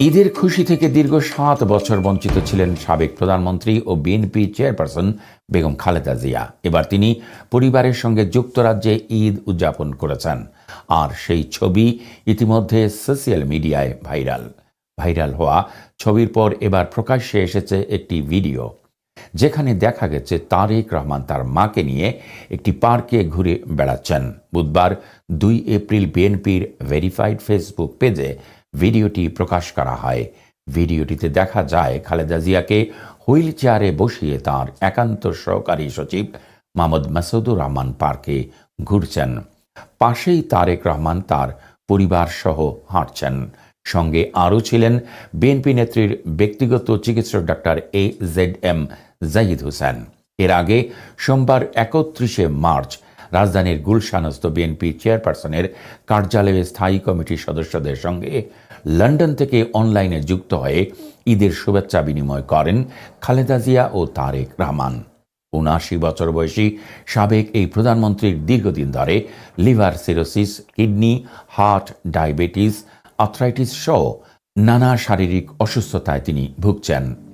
ঈদের খুশি থেকে দীর্ঘ সাত বছর বঞ্চিত ছিলেন সাবেক প্রধানমন্ত্রী ও বিএনপি চেয়ারপারসন বেগম খালেদা জিয়া। এবার তিনি পরিবারের সঙ্গে যুক্তরাজ্যে ঈদ উদযাপন করেছেন। আর সেই ছবি ইতিমধ্যে সোশ্যাল মিডিয়ায় ভাইরাল। ভাইরাল হওয়া ছবির পর এবার প্রকাশ্যে এসেছে একটি ভিডিও, যেখানে দেখা গেছে তারেক রহমান তার মাকে নিয়ে একটি পার্কে ঘুরে বেড়াচ্ছেন। বুধবার দুই এপ্রিল বিএনপির ভেরিফাইড ফেসবুক পেজে ভিডিওটি প্রকাশ করা হয়। ভিডিওটিতে দেখা যায়, খালেদা জিয়াকে হুইল চেয়ারে বসিয়ে তার একান্ত সহকারী সচিব মোহাম্মদ মাসুদুর রহমান পার্কে ঘুরছেন। পাশেই তারেক রহমান তার পরিবার সহ হাঁটছেন। সঙ্গে আরও ছিলেন বিএনপি নেত্রীর ব্যক্তিগত চিকিৎসক doctor A Z M Zahid Hossain. এর আগে সোমবার একত্রিশে মার্চ রাজধানীর গুলশানস্থ বিএনপি চেয়ারপারসনের কার্যালয়ে স্থায়ী কমিটির সদস্যদের সঙ্গে লন্ডন থেকে অনলাইনে যুক্ত হয়ে ঈদের শুভেচ্ছা বিনিময় করেন খালেদা জিয়া ও তারেক রহমান। উনআশি বছর বয়সী সাবেক এই প্রধানমন্ত্রীর দীর্ঘদিন ধরে liver cirrhosis, kidney, heart, diabetes, arthritis সহ নানা শারীরিক অসুস্থতায় তিনি ভুগছেন।